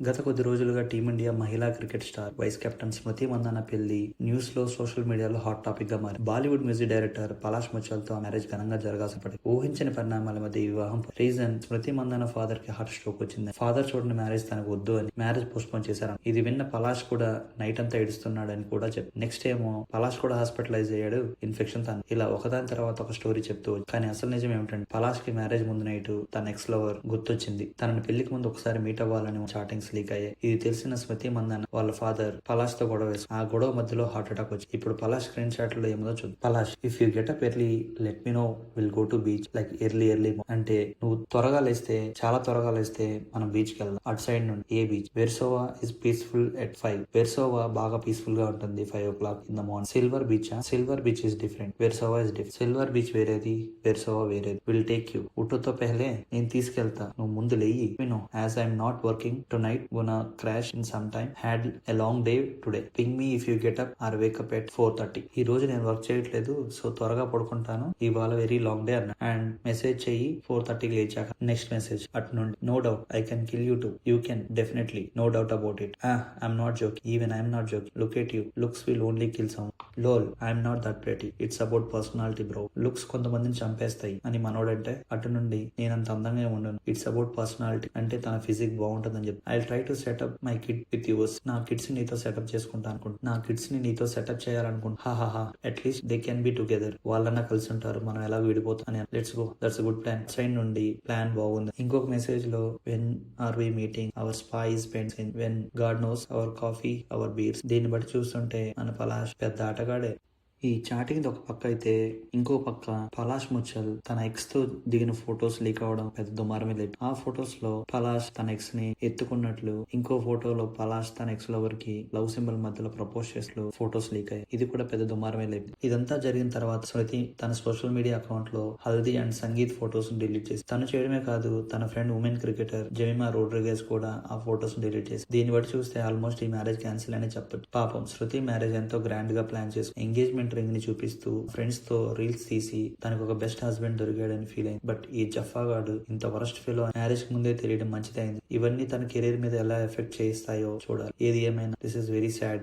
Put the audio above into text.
గత కొద్ది రోజులుగా టీమిండియా మహిళా cricket star vice captain Smriti Mandhana పెళ్ళి న్యూస్లో సోషల్ మీడియాలో హాట్ టాపిక్గా మారి బాలీవుడ్ మ్యూజిక్ డైరెక్టర్ పలాష్ ముచ్చల్తో మ్యారేజ్ ఘనంగా జరగాల్సి పడింది ఊహించని పరిణామాల మధ్య ఈ వివాహం రీజన్ స్మృతి మందాన ఫాదర్కి హార్ట్ స్ట్రోక్ వచ్చింది. ఫాదర్ చూడని మ్యారేజ్ తనకు వద్దు అని మ్యారేజ్ పోస్ట్ పోన్ చేశారు ఇది విన్న పలాష్ కూడా నైట్ అంతా ఏడుస్తున్నాడని కూడా చెప్పి నెక్స్ట్ ఏమో పలాష్ కూడా హాస్పిటలైజ్ అయ్యాడు. ఇన్ఫెక్షన్ తను. ఇలా ఒకదాని తర్వాత ఒక స్టోరీ చెప్తూ కానీ అసలు నిజం ఏమిటంటే పలాష్కి మ్యారేజ్ ముందు నైట్ తన ఎక్స్ లవర్ గుర్తొచ్చింది. తనని పెళ్ళికి ముందు ఒకసారి మీట్ అవ్వాలని చాటింగ్స్ లీక్ అయ్యాయి. ఇది తెలిసిన స్మృతి మందన్న వాళ్ళ ఫాదర్ పలాష్తో గొడవ వేసి ఆ గొడవ మధ్యలో హార్ట్ అటాక్ వచ్చి ఇప్పుడు పలాష్ స్క్రీన్ షాట్లో ఏముందో చూద్దాం. Palash if you get up early let me know will go to beach like early early అంటే నువ్వు త్వరగా లేస్తే చాలా త్వరగా లేస్తే మనం బీచ్కి వెళ్దాం. అటు సైడ్ నుండి ఏ beach Versova is peaceful at five Versova బాగా పీస్ఫుల్గా ఉంటుంది five o'clock in the morning silver beach silver beach is different Versova is different silver beach వేరేది వెర్సోవా వేరేది. విల్ టేక్ యూ ఉట్టుతో పెహలే నేను తీసుకెళ్తా. నువ్వు ముందు లేయి. No as I'm not working tonight night, gonna crash in some time. Had a long day today. Ping me if you get up or wake up at four thirty ఈ రోజు నేను work చేయట్లేదు సో త్వరగా పడుకుంటాను. ఇవాళ very long day అన్న. And message చెయ్యి four థర్టీకి లేచాక. నెక్స్ట్ మెసేజ్ అటు నుండి. No doubt I can kill you to you can definitely no doubt about it I'm not joke even I'm not joke look at you looks will only kill some lol I'm not that pretty it's about personality bro looks కొంతమందిని చంపేస్తాయి. అని మనోడంటే అటు నుండి నేనంత అందంగా ఉండను. It's about personality అంటే తన physique బాగుంటుందని చెప్పి. I try to setup my kid with yours నా కిడ్స్ నీతో సెటప్ చేసుకుంటా అనుకుంటా. నా కిడ్స్ని నీతో సెటప్ చేయాలనుకుంటా. హా హా at least they can be together వాళ్ళన్నా కలిసి ఉంటారు. మనం ఎలా విడిపోతాం అని. Let's go that's good plan side నుండి ప్లాన్ బాగుంది. ఇంకొక మెసేజ్లో when are we meeting our spice pens when god knows our coffee our beers దీన్ని బట్టి చూస్తుంటే మన పలాష్ పెద్ద ఆట आठ ఈ చాటింగ్ ఒక పక్క అయితే ఇంకో పక్క పలాష్ ముచ్చల్ తన ఎక్స్తో దిగిన ఫొటోస్ లీక్ అవడం పెద్ద దుమారమే లేదు ఆ ఫొటోస్లో పలాష్ తన ఎక్స్ని ఎత్తుకున్నట్లు ఇంకో ఫోటోలో పలాష్ తన ఎక్స్ లవర్కి లవ్ సింబల్ మధ్యలో ప్రపోజ్ చేస్తూ ఫొటోస్ లీక్ అయ్యాయి. ఇది కూడా పెద్ద దుమారమే లేదు ఇదంతా జరిగిన తర్వాత స్మృతి తన సోషల్ మీడియా అకౌంట్లో haldi and sangeet photos delete చేసి తను చేయడమే కాదు తన friend women cricketer Jemimah Rodrigues కూడా ఆ ఫొటోస్ డిలీట్ చేసి దీన్ని బట్టి చూస్తే ఆల్మోస్ట్ ఈ మ్యారేజ్ క్యాన్సిల్ అని చెప్పచ్చు. పాపం శృతి మ్యారేజ్ ఎంతో గ్రాండ్గా ప్లాన్ చేసి ఎంగేజ్మెంట్ రింగ్ని చూపిస్తూ ఫ్రెండ్స్తో రీల్స్ తీసి తనకు ఒక బెస్ట్ హస్బెండ్ దొరికాడని ఫీల్ అయింది. బట్ ఈ జఫా గాడు ఇంత వరస్ట్ ఫీల్ మ్యారేజ్ ముందే తెలియడం మంచిదైంది. ఇవన్నీ తన కెరీర్ మీద ఎలా ఎఫెక్ట్ చేస్తాయో చూడాలి. ఏది ఏమైనా దిస్ ఇస్ వెరీ సాడ్